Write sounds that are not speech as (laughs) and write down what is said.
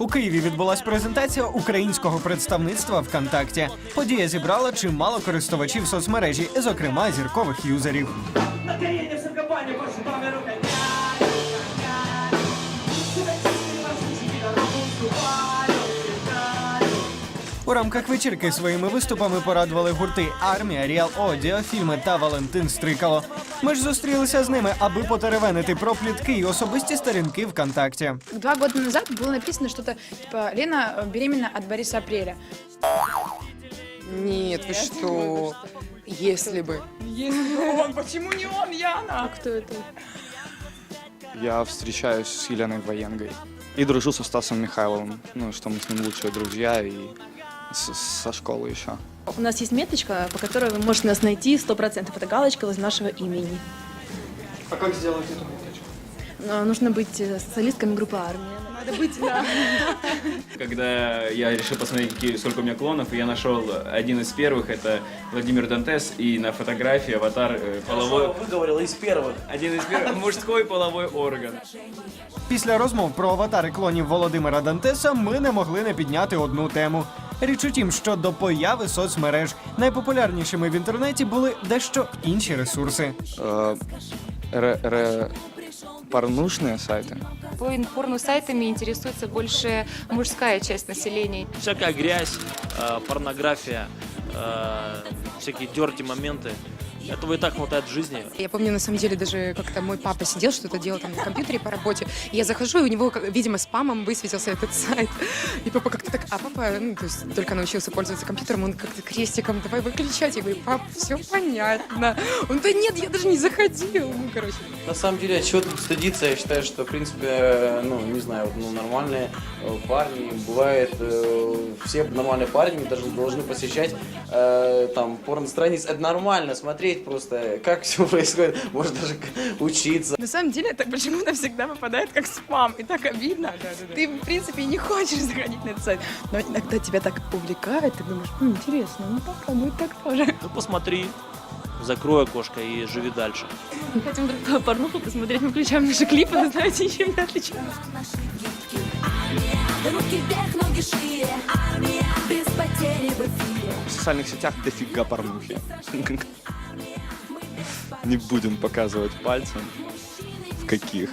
У Києві відбулась презентація українського представництва ВКонтакті. Подія зібрала чимало користувачів соцмережі, зокрема зіркових юзерів. На колени в компанию, больше вами рука. У рамках вечірки своїми виступами порадували гурти Армія, Ріал Одіо, фільми та Валентин Стрикало. Ми ж зустрілися з ними, аби потеревенити про плітки і особисті сторінки ВКонтакті. Два года назад было написано что-то типа Лена э, беременна от Бориса Апреля. Нет, вы что? Если бы. Он, почему не он, Яна? Кто это? Я встречаюсь с Еленой Военгой и дружу со Стасом Михайловым. Ну, что мы с ним лучшие друзья и с- со школы еще. У нас есть меточка, по которой вы можете нас найти 100%. Это галочка возле нашего имени. А как сделать эту меточку? Но Нужно быть э, социалистками группы армии. Надо быть, да. (laughs) Когда я решил посмотреть, какие, сколько у меня клонов, и я нашел один из первых, это Владимир Дантес, и на фотографии аватар э, половой... Выговорил из первых. Один из первых, мужской половой орган. Після розмов про аватари клонів Володимира Дантеса ми не могли не підняти одну тему. Річ у тім, що до появи соцмереж найпопулярнішими в інтернеті були дещо інші ресурси. Э, ре- ре- порнушные сайты. Порно-сайтами интересуется больше мужская часть населения. всякая грязь, э, порнография, э, всякие дерти моменты. Этого и так хватает в жизни. Я помню, на самом деле, даже как-то мой папа сидел, что-то делал там на компьютере по работе. И я захожу, и у него, видимо, спамом высветился этот сайт. И папа как-то так, а папа, ну, то есть только научился пользоваться компьютером, он как-то крестиком, давай выключать. Я говорю, пап, все понятно. Он, да нет, я даже не заходил. Ну, короче. На самом деле, чего тут стыдиться, я считаю, что, в принципе, ну, не знаю, вот, ну, нормальные э, парни, бывает, э, все нормальные парни даже должны посещать э, там порно-страниц, это нормально, смотреть просто, как все происходит, может даже учиться. На самом деле это почему-то всегда попадает как спам, и так обидно. Ты, в принципе, и не хочешь заходить на этот сайт, но иногда тебя так увлекает, ты думаешь, «М, интересно, ну попробуй так тоже. Ну, посмотри, закрой окошко и живи дальше. Хотим друг порнуху посмотреть, мы включаем наши клипы, вы знаете, ничем не отличаемся. социальных сетях дофига порнухи. Не будем показывать пальцем, в каких.